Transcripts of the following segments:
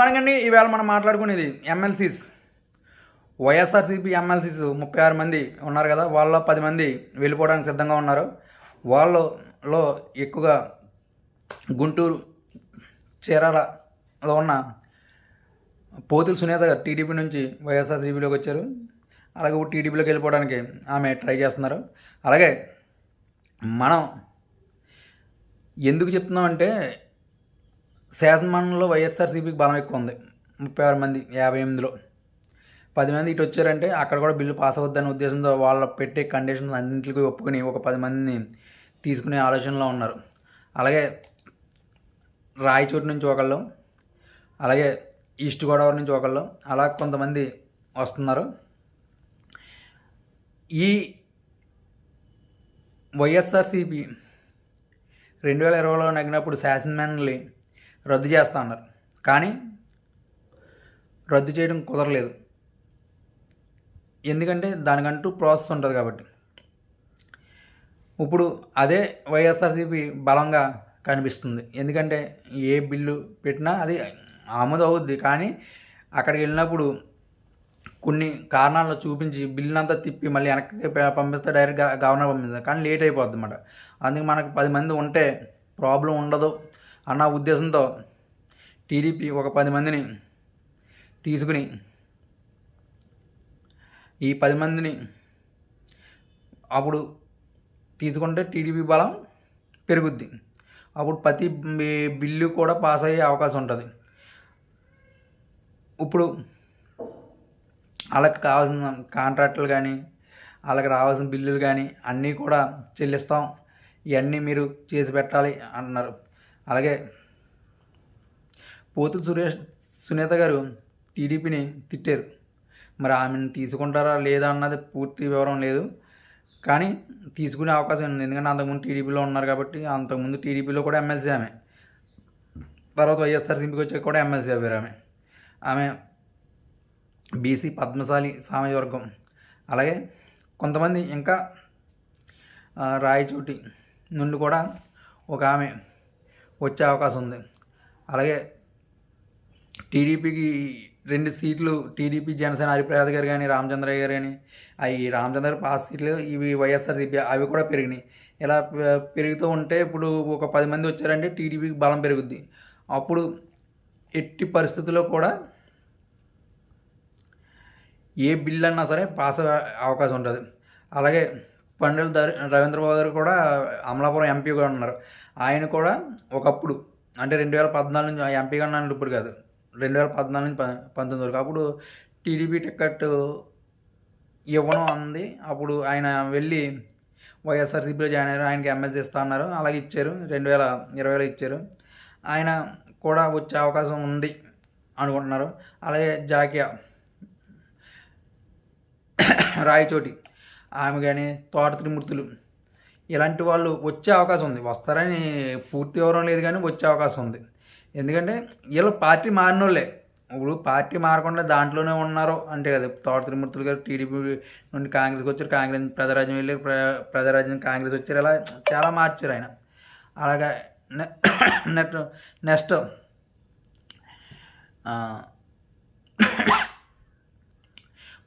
మనకండి ఈవేళ మనం మాట్లాడుకునేది ఎమ్మెల్సీస్. వైఎస్ఆర్సీపీ ఎమ్మెల్సీస్ ముప్పై ఆరు మంది ఉన్నారు కదా వాళ్ళలో పది మంది వెళ్ళిపోవడానికి సిద్ధంగా ఉన్నారు. వాళ్ళలో ఎక్కువగా గుంటూరు చీరాలలో ఉన్న పోతుల సునీత గారు టీడీపీ నుంచి వైఎస్ఆర్సీపీలోకి వచ్చారు. అలాగే టీడీపీలోకి వెళ్ళిపోవడానికి ఆమె ట్రై చేస్తున్నారు. అలాగే మనం ఎందుకు చెప్తున్నామంటే శాసనమండలిలో వైఎస్ఆర్సీపీకి బలం ఎక్కువ ఉంది ముప్పై ఆరు మంది యాభై ఎనిమిదిలో. పది మంది ఇటు వచ్చారంటే అక్కడ కూడా బిల్లు పాస్ అవుద్దనే ఉద్దేశంతో వాళ్ళ పెట్టే కండిషన్స్ అన్నింటికి ఒప్పుకొని ఒక పది మందిని తీసుకునే ఆలోచనలో ఉన్నారు. అలాగే రాయచోటు నుంచి ఒకళ్ళు అలాగే ఈస్ట్ గోదావరి నుంచి ఒకళ్ళు అలా కొంతమంది వస్తున్నారు. ఈ వైఎస్ఆర్సీపీ రెండు వేల ఇరవైలో నగినప్పుడు శాసనమండలి రద్దు చేస్తా అన్నారు. కానీ రద్దు చేయడం కుదరలేదు. ఎందుకంటే దానికంటూ ప్రాసెస్ ఉంటుంది కాబట్టి. ఇప్పుడు అదే వైఎస్ఆర్సీపీ బలంగా కనిపిస్తుంది. ఎందుకంటే ఏ బిల్లు పెట్టినా అది ఆమోదం అవుద్ది. కానీ అక్కడికి వెళ్ళినప్పుడు కొన్ని కారణాలను చూపించి బిల్లు అంతా తిప్పి మళ్ళీ వెనక్కి పంపిస్తే డైరెక్ట్గా గవర్నర్ పంపిస్తారు. కానీ లేట్ అయిపోద్ది అన్నమాట. అందుకే మనకు పది మంది ఉంటే ప్రాబ్లం ఉండదు. అన్న ఉద్దేశంతో టీడీపీ ఒక పది మందిని తీసుకుని ఈ పది మందిని అప్పుడు తీసుకుంటే టీడీపీ బలం పెరుగుద్ది. అప్పుడు ప్రతి బిల్లు కూడా పాస్ అయ్యే అవకాశం ఉంటుంది. ఇప్పుడు వాళ్ళకి కావాల్సిన కాంట్రాక్టులు కానీ వాళ్ళకి రావాల్సిన బిల్లులు కానీ అన్నీ కూడా చెల్లిస్తాం. ఇవన్నీ మీరు చేసి పెట్టాలి అన్నారు. అలాగే పోతు సురేష్ సునీత గారు టీడీపీని తిట్టారు. మరి ఆమెను తీసుకుంటారా లేదా అన్నది పూర్తి వివరం లేదు. కానీ తీసుకునే అవకాశం ఉంది. ఎందుకంటే అంతకుముందు టీడీపీలో ఉన్నారు కాబట్టి అంతకుముందు టీడీపీలో కూడా ఎమ్మెల్సీ ఆమె. తర్వాత వైఎస్ఆర్సీపీకి వచ్చాక కూడా ఎమ్మెల్సీ అయ్యారు ఆమె. ఆమె బీసీ పద్మశాలి సామాజిక వర్గం అలాగే కొంతమంది ఇంకా రాయచోటి నుండి కూడా ఒక ఆమె వచ్చే అవకాశం ఉంది. అలాగే టీడీపీకి రెండు సీట్లు టీడీపీ జనసేన హరిప్రసాద్ గారు కానీ రామచంద్రయ్య గారు కానీ అవి రామచంద్ర పాస్ సీట్లు ఇవి వైఎస్ఆర్సీపీ అవి కూడా పెరిగినాయి. ఇలా పె- పెరుగుతూ ఉంటే ఇప్పుడు ఒక పది మంది వచ్చారంటే టీడీపీకి బలం పెరుగుద్ది. అప్పుడు ఎట్టి పరిస్థితుల్లో కూడా ఏ బిల్ అన్నా సరే పాస్ అవకాశం ఉంటుంది. అలాగే పండుల రవీంద్రబాబు గారు కూడా అమలాపురం ఎంపీగా ఉన్నారు. ఆయన కూడా ఒకప్పుడు అంటే రెండు వేల పద్నాలుగు నుంచి ఎంపీగా ఉన్నాను ఇప్పుడు కాదు. రెండు వేల పద్నాలుగు నుంచి ప- పంతొమ్మిది వరకు. అప్పుడు టీడీపీ టికెట్ ఇవ్వడం అంది. అప్పుడు ఆయన వెళ్ళి వైఎస్ఆర్సీపీలో జాయిన్ అయ్యారు. ఆయనకి ఎమ్మెల్సీ ఇస్తా అన్నారు. అలాగే ఇచ్చారు. రెండు వేల ఇరవైలో ఇచ్చారు. ఆయన కూడా వచ్చే అవకాశం ఉంది అనుకుంటున్నారు. అలాగే జాకియా రాయచోటి ఆమె కానీ తోట త్రిమూర్తులు. ఇలాంటి వాళ్ళు వచ్చే అవకాశం ఉంది. వస్తారని పూర్తి వివరం లేదు కానీ వచ్చే అవకాశం ఉంది. ఎందుకంటే వీళ్ళు పార్టీ మారినోళ్ళే. ఇప్పుడు పార్టీ మారకుండా దాంట్లోనే ఉన్నారు అంటే కదా తోట త్రిమూర్తులు గారు టీడీపీ నుండి కాంగ్రెస్కి వచ్చారు కాంగ్రెస్ ప్రజారాజ్యం వెళ్ళి ప్ర ప్రజారాజ్యం కాంగ్రెస్ వచ్చారు. ఇలా చాలా మార్చారు ఆయన. అలాగా నెట్ నెక్స్ట్ పండుగ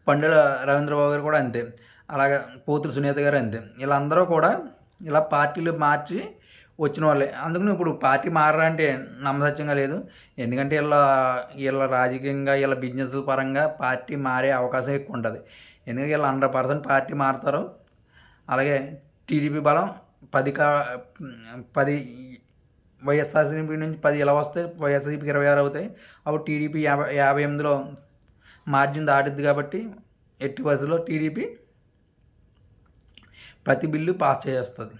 పండుల రవీంద్రబాబు గారు కూడా అంతే. అలాగే పోతులు సునీత గారు అంతే. వీళ్ళందరూ కూడా ఇలా పార్టీలు మార్చి వచ్చిన వాళ్ళే. అందుకని ఇప్పుడు పార్టీ మారరా అంటే నమ్మసత్యంగా లేదు. ఎందుకంటే వీళ్ళ వీళ్ళ రాజకీయంగా వీళ్ళ బిజినెస్ పరంగా పార్టీ మారే అవకాశం ఎక్కువ ఉంటుంది. ఎందుకంటే వీళ్ళు హండ్రెడ్ పర్సెంట్ పార్టీ మారుతారు. అలాగే టీడీపీ బలం పది కా పది వైఎస్ఆర్సీపీ నుంచి పది ఇలా వస్తే వైఎస్ఆర్సీపీకి ఇరవై ఆరు అవుతాయి. అప్పుడు టీడీపీ యాభై యాభై ఎనిమిదిలో మార్జిన్ దాటిద్ది కాబట్టి ఎట్టి పరిస్థితుల్లో టీడీపీ ప్రతి బిల్లు పాస్ చేస్తుంది